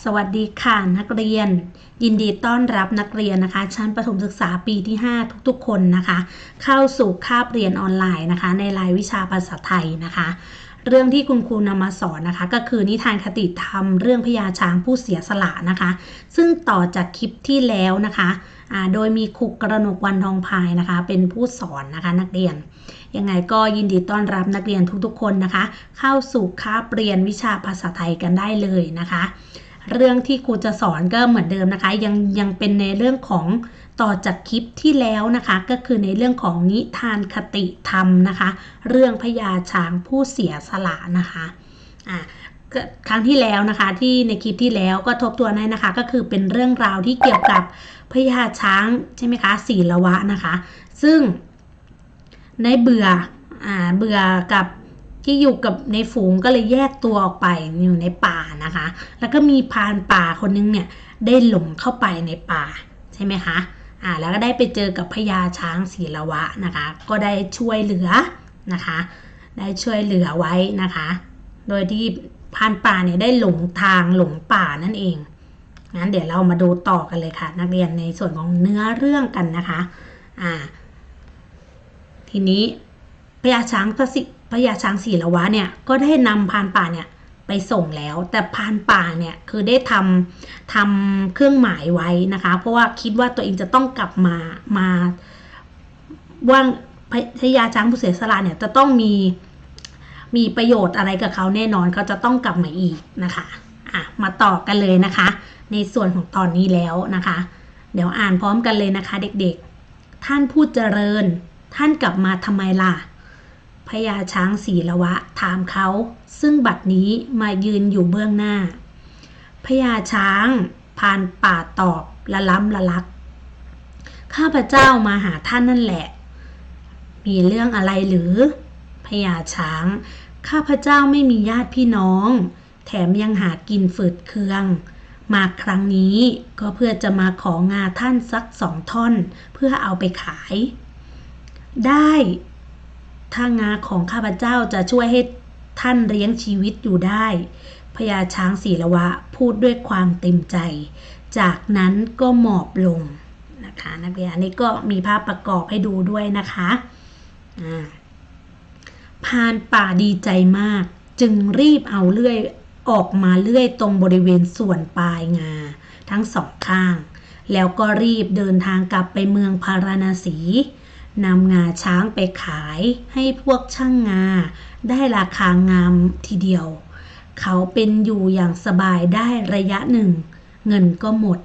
สวัสดีค่ะนักเรียน ยินดีต้อนรับนักเรียนนะคะ ชั้นประถมศึกษาปีที่ 5 ทุกๆ คนนะคะ เข้าสู่คาบเรียนออนไลน์นะคะ ในรายวิชาภาษาไทยนะคะ เรื่องที่คุณครูนำมาสอนนะคะ ก็คือนิทานคติธรรมเรื่องพญาช้างผู้เสียสละนะคะ ซึ่งต่อจากคลิปที่แล้วนะคะโดยมีครูกระหนกวันทองพายนะคะ เป็นผู้สอนนะคะนักเรียน ยังไงก็ยินดีต้อนรับนักเรียนทุกๆ คนนะคะ เข้าสู่คาบเรียนวิชาภาษาไทยกันได้เลยนะคะ เรื่องที่ครูจะสอนก็เหมือนเดิมนะคะ ยังยังเป็นในเรื่องของต่อจากคลิปที่แล้วนะคะ ก็คือในเรื่องของนิทานคติธรรมนะคะ เรื่องพญาช้างผู้เสียสละนะคะอะครั้งที่แล้วนะคะที่ในคลิปที่แล้วก็ทบทวนให้นะคะ ก็คือเป็นเรื่องราวที่เกี่ยวกับพญาช้างใช่ไหมคะศีละวะนะคะ ซึ่งในเบื่ออ่าเบื่อกับ ที่อยู่กับในฝูงก็เลยแยกตัวออกไปอยู่ในป่านะคะ แล้วก็มีพานป่าคนนึงเนี่ยได้หลงเข้าไปในป่าใช่ไหมคะอ่าแล้วก็ได้ไปเจอกับพญาช้างศีละวะนะคะ ก็ได้ช่วยเหลือนะคะ ได้ช่วยเหลือไว้นะคะ โดยที่พานป่าเนี่ยได้หลงทางหลงป่านั่นเองงั้นเดี๋ยวเรามาดูต่อกันเลยค่ะ นักเรียนในส่วนของเนื้อเรื่องกันนะคะอ่าทีนี้พญาช้าง พระสิพญาช้างศรีละวะเนี่ยก็ได้นำพานป่าเนี่ยไปส่งแล้ว แต่พานป่าเนี่ยคือได้ทำทำเครื่องหมายไว้นะคะ เพราะว่าคิดว่าตัวเองจะต้องกลับมามาว่างพญาช้างผู้เสียสละเนี่ยจะต้องมีมีประโยชน์อะไรกับเขาแน่นอนเขาจะต้องกลับมาอีกนะคะอะมาต่อกันเลยนะคะ ในส่วนของตอนนี้แล้วนะคะ เดี๋ยวอ่านพร้อมกันเลยนะคะ เด็กๆ ท่านผู้เจริญ ท่านกลับมาทำไมล่ะ พญาช้างศีละวะถามเขา ซึ่งบัดนี้มายืนอยู่เบื้องหน้าพญาช้างพานป่าตอบละล้ำละลัก ข้าพเจ้ามาหาท่านนั่นแหละ มีเรื่องอะไรหรือพญาช้าง ข้าพเจ้าไม่มีญาติพี่น้อง แถมยังหากินฝืดเคือง มาครั้งนี้ก็เพื่อจะมาของาท่านสักสองท่อน เพื่อเอาไปขาย ได้ ถ้างาของข้าพเจ้าจะช่วยให้ท่านเลี้ยงชีวิตอยู่ได้พญาช้างศีละวะพูดด้วยความเต็มใจ จากนั้นก็หมอบลงนะคะนักเรียนอันนี้ก็มีภาพประกอบให้ดูด้วยนะคะอ่าพานป่าดีใจมาก จึงรีบเอาเลื่อยออกมาเลื่อยตรงบริเวณส่วนปลายงา ทั้งสองข้าง แล้วก็รีบเดินทางกลับไปเมืองพาราณสี นำงาช้างไปขายให้พวกช่างงา ได้ราคางามทีเดียว เขาเป็นอยู่อย่างสบายได้ระยะหนึ่ง เงินก็หมด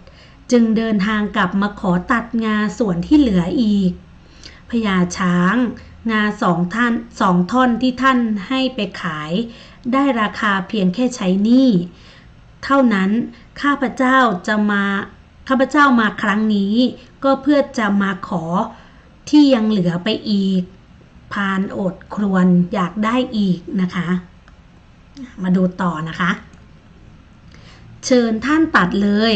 จึงเดินทางกลับมาขอตัดงาส่วนที่เหลืออีกพญาช้าง งาสองท่านสองท่อนที่ท่านให้ไปขาย ได้ราคาเพียงแค่ใช้หนี้เท่านั้นข้าพเจ้าจะมาข้าพเจ้ามาครั้งนี้ ก็เพื่อจะมาขอ ที่ยังเหลือไปอีก พานอดครวนอยากได้อีกนะคะ มาดูต่อนะคะ เชิญท่านตัดเลย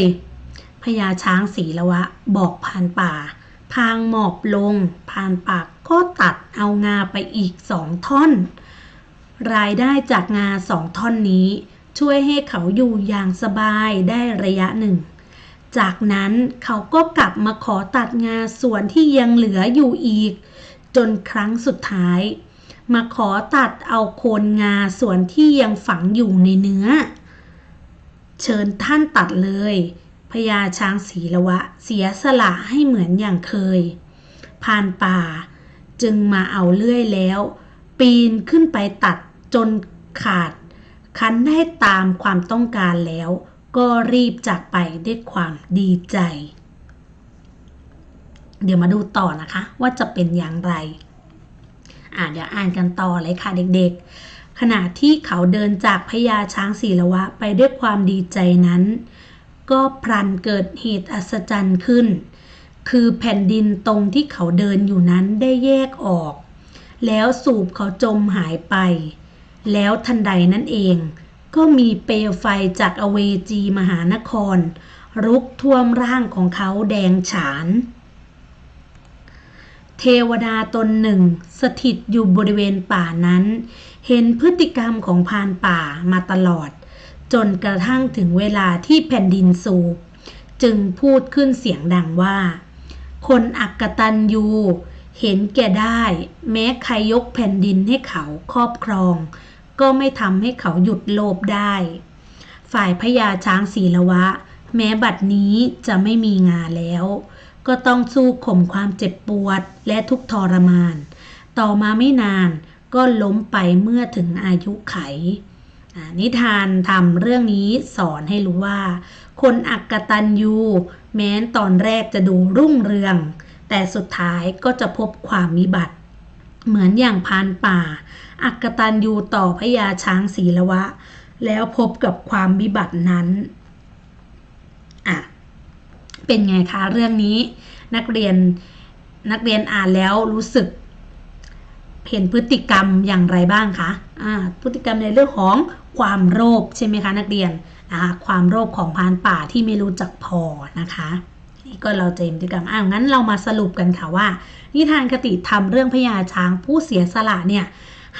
พญาช้างศีละวะ บอกพานป่า พางหมอบลง พานปากก็ตัดเอางาไปอีกสองท่อน รายได้จากงาสองท่อนนี้ ช่วยให้เขาอยู่อย่างสบายได้ระยะหนึ่ง จากนั้นเขาก็กลับมาขอตัดงาส่วนที่ยังเหลืออยู่อีก จนครั้งสุดท้าย มาขอตัดเอาโคนงาส่วนที่ยังฝังอยู่ในเนื้อ เชิญท่านตัดเลยพญาช้างศีละวะเสียสละให้เหมือนอย่างเคยพานป่า จึงมาเอาเลื่อยแล้ว ปีนขึ้นไปตัดจนขาด คันได้ตามความต้องการแล้ว ก็รีบจากไปด้วยความดีใจ เดี๋ยวมาดูต่อนะคะ ว่าจะเป็นอย่างไร อ่าเดี๋ยวอ่านกันต่อเลยค่ะเด็กๆ ขณะที่เขาเดินจากพญาช้างศีละวะไปด้วยความดีใจนั้น ก็พลันเกิดเหตุอัศจรรย์ขึ้น คือแผ่นดินตรงที่เขาเดินอยู่นั้นได้แยกออก แล้วสูบเขาจมหายไป แล้วทันใดนั่นเอง ก็มีเปลวไฟจากอเวจีมหานคร รุกท่วมร่างของเขาแดงฉาน เทวดาตนหนึ่ง สถิตอยู่บริเวณป่านั้น เห็นพฤติกรรมของพานป่ามาตลอด จนกระทั่งถึงเวลาที่แผ่นดินสูบ จึงพูดขึ้นเสียงดังว่า คนอักตันยูเห็นแก่ได้ แม้ใครยกแผ่นดินให้เขาครอบครอง ก็ไม่ทำให้เขาหยุดโลภได้ ฝ่ายพญาช้างศีลวะ แม้บัดนี้จะไม่มีงานแล้ว ก็ต้องสู้ข่มความเจ็บปวดและทุกทรมาน ต่อมาไม่นานก็ล้มไปเมื่อถึงอายุไขอานิทานทำเรื่องนี้สอนให้รู้ว่า คนอักตันยูแม้นตอนแรกจะดูรุ่งเรือง แต่สุดท้ายก็จะพบความวิบัติ เหมือนอย่างพานป่า อักตันยูต่อพญาช้างศีลวะ แล้วพบกับความวิบัตินั้นอะเป็นไงคะ เรื่องนี้ นักเรียนนักเรียนอ่านแล้วรู้สึกเห็นพฤติกรรมอย่างไรบ้างคะอ่าพฤติกรรมในเรื่องของความโลภใช่ไหมคะ นักเรียนนะคะความโลภของพานป่าที่ไม่รู้จักพอนะคะ นี่ก็เราจะเห็นพฤติกรรมอ่างั้นเรามาสรุปกันค่ะว่า นิทานคติธรรมเรื่องพญาช้างผู้เสียสละเนี่ย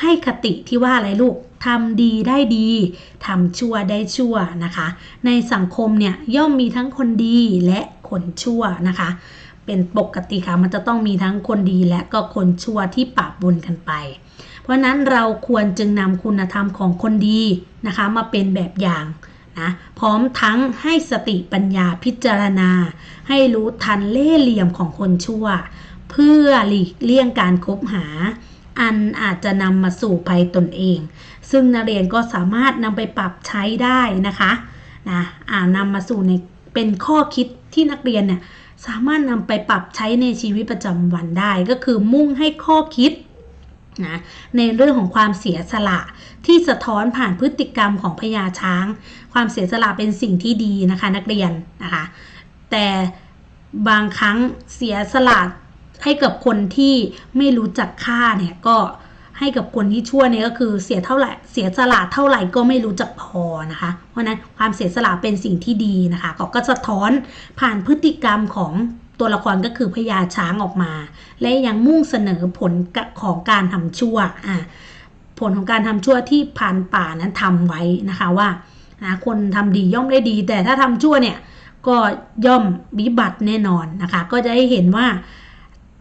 ให้คติที่ว่าอะไรลูกทำดีได้ดีทำชั่วได้ชั่วนะคะ ในสังคมเนี่ยย่อมมีทั้งคนดีและคนชั่วนะคะ เป็นปกติค่ะมันจะต้องมีทั้งคนดีและก็คนชั่วที่ปะปนกันไป เพราะนั้นเราควรจึงนำคุณธรรมของคนดีนะคะ มาเป็นแบบอย่าง นะพร้อมทั้งให้สติปัญญาพิจารณา ให้รู้ทันเล่ห์เหลี่ยมของคนชั่ว เพื่อหลีกเลี่ยงการคบหา อันอาจจะนำมาสู่ภัยตนเอง ซึ่งนักเรียนก็สามารถนำไปปรับใช้ได้นะคะนะอ่านำมาสู่ในเป็นข้อคิดที่นักเรียนเนี่ยสามารถนำไปปรับใช้ในชีวิตประจำวันได้ ก็คือมุ่งให้ข้อคิด นะในเรื่องของความเสียสละที่สะท้อนผ่านพฤติกรรมของพญาช้าง ความเสียสละเป็นสิ่งที่ดีนะคะนักเรียนนะคะแต่บางครั้งเสียสละให้กับคนที่ไม่รู้จักค่าเนี่ยก็ให้กับคนที่ชั่วเนี่ยก็คือเสียเท่าไหร่เสียสละเท่าไหร่ก็ไม่รู้จักพอนะคะ เพราะนั้นความเสียสละเป็นสิ่งที่ดีนะคะก็สะท้อนผ่านพฤติกรรมของ ตัวละครก็คือพญาช้างออกมา และยังมุ่งเสนอผลของการทำชั่วอะผลของการทำชั่วที่ผ่านป่านั้นทำไว้นะคะว่านะคนทำดีย่อมได้ดี แต่ถ้าทำชั่วเนี่ยก็ย่อมวิบัติแน่นอนนะคะ ก็จะได้เห็นว่า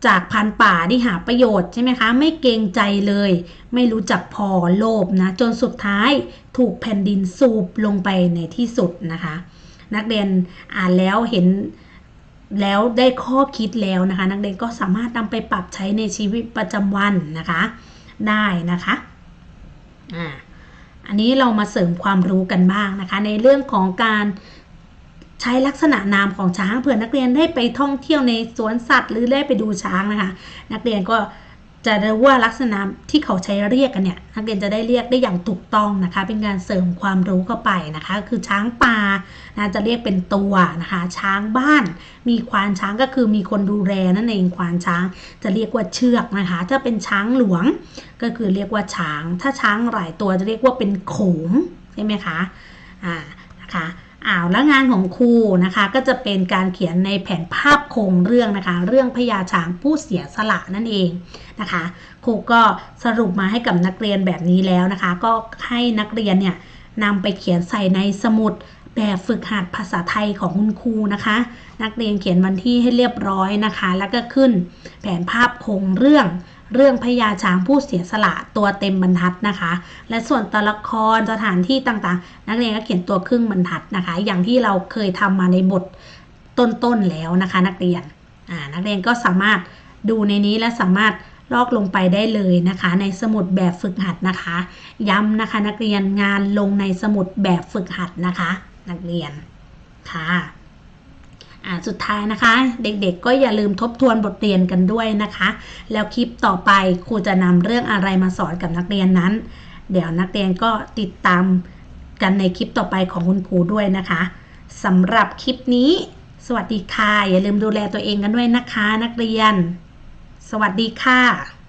จากพันป่าที่หาประโยชน์ใช่ไหมคะ ไม่เกรงใจเลย ไม่รู้จักพอโลภนะ จนสุดท้ายถูกแผ่นดินสูบลงไปในที่สุดนะคะ นักเรียนอ่านแล้วเห็น แล้วได้ข้อคิดแล้วนะคะ นักเรียนก็สามารถนำไปปรับใช้ในชีวิตประจำวันนะคะ ได้นะคะอ่าอันนี้เรามาเสริมความรู้กันบ้างนะคะ ในเรื่องของการใช้ลักษณะนามของช้างเผื่อนักเรียนได้ไปท่องเที่ยวในสวนสัตว์ หรือได้ไปดูช้างนะคะ นักเรียนก็ จะรู้ว่าลักษณะที่เขาใช้เรียกกันเนี่ยนักเรียนจะได้เรียกได้อย่างถูกต้องนะคะ เป็นการเสริมความรู้เข้าไปนะคะ คือช้างป่านะจะเรียกเป็นตัวนะคะ ช้างบ้าน มีควานช้างก็คือมีคนดูแลนั่นเองควานช้างจะเรียกว่าเชือกนะคะ ถ้าเป็นช้างหลวงก็คือเรียกว่าช้าง ถ้าช้างหลายตัวจะเรียกว่าเป็นโขงใช่ไหมคะอ่านะคะ อ้าวแล้วงานของครูนะคะก็จะเป็นการเขียนในแผนภาพโครงเรื่องนะคะ เรื่องพญาช้างผู้เสียสละนั่นเองนะคะ ครูก็สรุปมาให้กับนักเรียนแบบนี้แล้วนะคะ ก็ให้นักเรียนเนี่ยนำไปเขียนใส่ในสมุดแบบฝึกหัดภาษาไทยของคุณครูนะคะ นักเรียนเขียนวันที่ให้เรียบร้อยนะคะ แล้วก็ขึ้นแผนภาพโครงเรื่อง เรื่องพญาช้างผู้เสียสละตัวเต็มบรรทัดนะคะ และส่วนตัวละครสถานที่ต่างๆ นักเรียนก็เขียนตัวครึ่งบรรทัดนะคะ อย่างที่เราเคยทำมาในบทต้นๆแล้วนะคะ นักเรียนนักเรียนก็สามารถดูในนี้และสามารถลอกลงไปได้เลยนะคะ ในสมุดแบบฝึกหัดนะคะ ย้ำนะคะนักเรียนงานลงในสมุดแบบฝึกหัดนะคะ นักเรียนค่ะ สุดท้ายนะคะ เด็กๆก็อย่าลืมทบทวนบทเรียนกันด้วยนะคะ แล้วคลิปต่อไปครูจะนำเรื่องอะไรมาสอนกับนักเรียนนั้น เดี๋ยวนักเรียนก็ติดตามกันในคลิปต่อไปของคุณครูด้วยนะคะสำหรับคลิปนี้ สวัสดีค่ะ อย่าลืมดูแลตัวเองกันด้วยนะคะ นักเรียน สวัสดีค่ะ